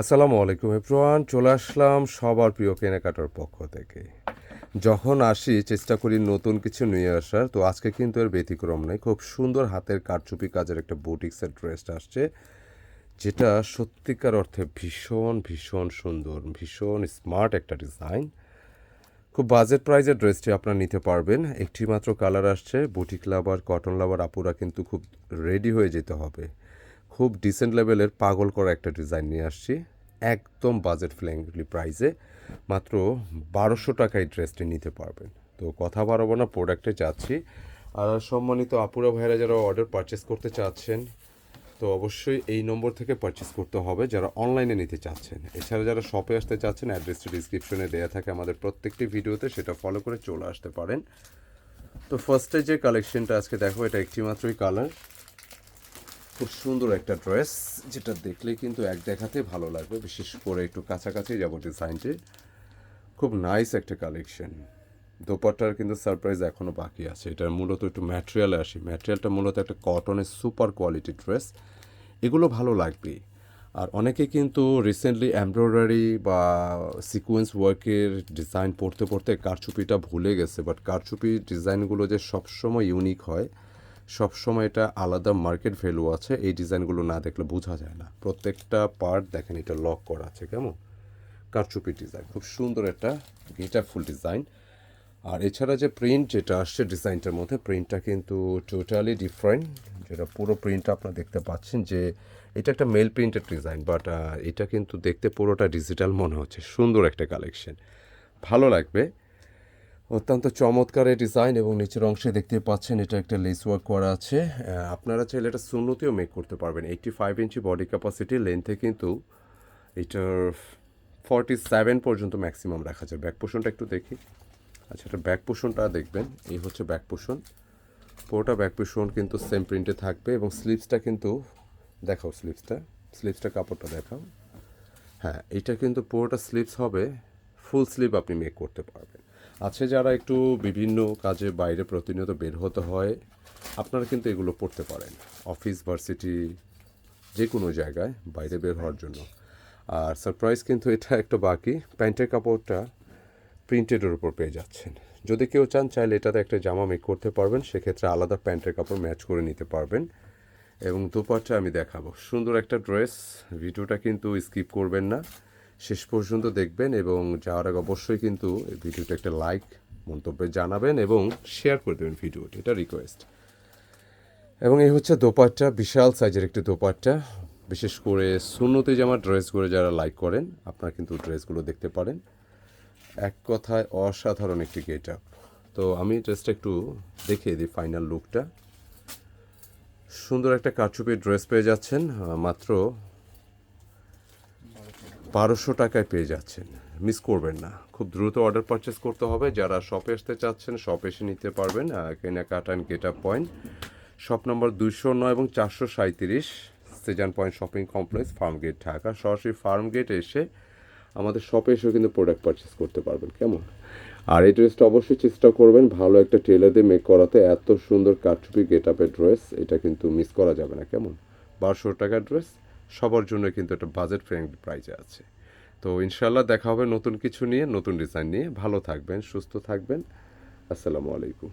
আসসালামু আলাইকুম এভরিওয়ান, চলে আসলাম সবার প্রিয় কেনাকাটার পক্ষ থেকে। যখন আসি, চেষ্টা করি নতুন কিছু নিয়ে আসার, তো আজকে কিন্তু এর ব্যতিক্রম নেই। খুব সুন্দর হাতের কারচুপি কাজের একটা বুটিক্সের ড্রেস আসছে, যেটা সত্যিকার অর্থে ভীষণ ভীষণ সুন্দর, ভীষণ স্মার্ট একটা ডিজাইন। খুব বাজেট প্রাইজের ড্রেসটি আপনারা নিতে পারবেন। একটি মাত্র কালার আসছে, বুটিক লাভার, কটন লাভার, আপুরা কিন্তু খুব রেডি হয়ে যেতে হবে। খুব ডিসেন্ট লেভেলের পাগল করা একটা ডিজাইন নিয়ে আসছি। একদম বাজেট ফ্রেন্ডলি প্রাইসে মাত্র বারোশো টাকায় ড্রেসটি নিতে পারবেন। তো কথা বাড়াবো না প্রোডাক্টে যাচ্ছি। আর সম্মানিত আপুরা ভাইরা যারা অর্ডার পারচেস করতে চাচ্ছেন, তো অবশ্যই এই নম্বর থেকে পারচেস করতে হবে। যারা অনলাইনে নিতে চাচ্ছেন, এছাড়া যারা শপে আসতে চাচ্ছেন অ্যাড্রেসটি ডিসক্রিপশনে দেওয়া থাকে আমাদের প্রত্যেকটি ভিডিওতে সেটা ফলো করে চলে আসতে পারেন। তো ফার্স্টে যে কালেকশনটা আজকে দেখো, এটা একটি মাত্রই কালার খুব সুন্দর একটা ড্রেস, যেটা দেখলে কিন্তু এক দেখাতে ভালো লাগবে, বিশেষ করে একটু কাছাকাছি যাব ডিজাইনটি। খুব নাইস একটা কালেকশন দোপাট্টার কিন্তু সারপ্রাইজ এখনও বাকি আছে। এটার মূলত একটু ম্যাটেরিয়ালে আসি। ম্যাটেরিয়ালটা মূলত একটা কটনের সুপার কোয়ালিটি ড্রেস এগুলো ভালো লাগবেই। আর অনেকে কিন্তু রিসেন্টলি এমব্রয়ডারি বা সিকোয়েন্স ওয়ার্কের ডিজাইন পড়তে পড়তে কারচুপিটা ভুলে গেছে বাট কারচুপি ডিজাইনগুলো যে সবসময় ইউনিক হয় সবসময় এটা আলাদা মার্কেট ভ্যালু আছে, এই ডিজাইনগুলো না দেখলে বোঝা যায় না। প্রত্যেকটা পার্ট দেখেন এটা লক করা আছে, কেমন? কারচুপি ডিজাইন খুব সুন্দর একটা গিটার ফুল ডিজাইন আর এছাড়া যে প্রিন্ট যেটা আসছে ডিজাইনটার মধ্যে প্রিন্টটা কিন্তু টোটালি ডিফারেন্ট যেটা পুরো প্রিন্টটা আপনারা দেখতে পাচ্ছেন যে এটা একটা মেল প্রিন্টেড ডিজাইন বাট এটা কিন্তু দেখতে পুরোটা ডিজিটাল মনে হচ্ছে। সুন্দর একটা কালেকশন ভালো লাগবে। অত্যন্ত চমৎকার ডিজাইন এবং নিচের অংশে দেখতে পাচ্ছেন, এটা একটা লেস ওয়ার্ক করা আছে। আপনারা চাইলে এটা সুন্নতিও মেক করতে পারবেন। Eighty five inch body capacity লেন্থে কিন্তু এটার ফর্টি সেভেন পর্যন্ত ম্যাক্সিমাম রাখা যায় ব্যাক পোষণটা একটু দেখি। আচ্ছা এটা ব্যাক পোষণটা দেখবেন। এই হচ্ছে ব্যাক পোষণ পুরোটা ব্যাক পোষণ কিন্তু সেম প্রিন্টে থাকবে এবং স্লিভসটা কিন্তু, দেখাও স্লিভসটা স্লিভসটা কাপড়টা দেখাও। হ্যাঁ এটা কিন্তু পুরোটা স্লিভস হবে। ফুল স্লিভ আপনি মেক করতে পারবেন। আছে যারা একটু বিভিন্ন কাজে বাইরে প্রতিনিয়ত বের হতে হয়, আপনারা কিন্তু এগুলো পড়তে পারেন। অফিস, ভার্সিটি যে কোনো জায়গায় বাইরে বের হওয়ার জন্য। আর সারপ্রাইজ কিন্তু এটা একটা বাকি, প্যান্টের কাপড়টা প্রিন্টেডের উপর পেয়ে যাচ্ছেন। যদি কেউ চান, চাইলে এটাতে একটা জামা মেক করতে পারবেন, সেক্ষেত্রে আলাদা প্যান্টের কাপড় ম্যাচ করে নিতে পারবেন। এবং দুপাটটা আমি দেখাবো। সুন্দর একটা ড্রেস ভিডিওটা কিন্তু স্কিপ করবেন না। শেষ পর্যন্ত দেখবেন এবং যাওয়ার আগে অবশ্যই কিন্তু এই ভিডিওটা একটা লাইক মন্তব্যে জানাবেন এবং শেয়ার করে দেবেন ভিডিওটি। এটা রিকোয়েস্ট এবং এই হচ্ছে দোপাট্টা, বিশাল সাইজের একটি দোপাট্টা। বিশেষ করে সুন্নতি জামা ড্রেস করে যারা লাইক করেন, আপনারা কিন্তু ড্রেসগুলো দেখতে পারেন। এক কথায় অসাধারণ একটি গেট আপ তো আমি ড্রেসটা একটু দেখিয়ে দিই ফাইনাল লুকটা সুন্দর একটা কারচুপির ড্রেস পেয়ে যাচ্ছেন মাত্র বারোশো টাকায় পেয়ে যাচ্ছেন। মিস করবেন না। খুব দ্রুত অর্ডার পারচেস করতে হবে। যারা শপে আসতে চাচ্ছেন শপে এসে নিতে পারবেন কেনাকাটা and get up point shop number দুইশো নয় এবং চারশো সাঁত্রিশ Sejan point shopping complex farm gate Dhaka সরাসরি ফার্ম গেট এসে আমাদের শপে এসেও কিন্তু প্রোডাক্ট পারচেস করতে পারবেন। কেমন? আর এই ড্রেসটা অবশ্যই চেষ্টা করবেন। ভালো একটা টেলার দিয়ে মেক করাতে। এত সুন্দর কাঠচুপি গেট আপের ড্রেস এটা কিন্তু মিস করা যাবে না। কেমন? বারোশো টাকার ড্রেস সবার জন্য কিন্তু একটা বাজেট ফ্রেন্ডলি প্রাইজে আছে। তো ইনশাল্লাহ দেখা হবে নতুন কিছু নিয়ে, নতুন ডিজাইন নিয়ে। ভালো থাকবেন, সুস্থ থাকবেন। আসসালামু আলাইকুম।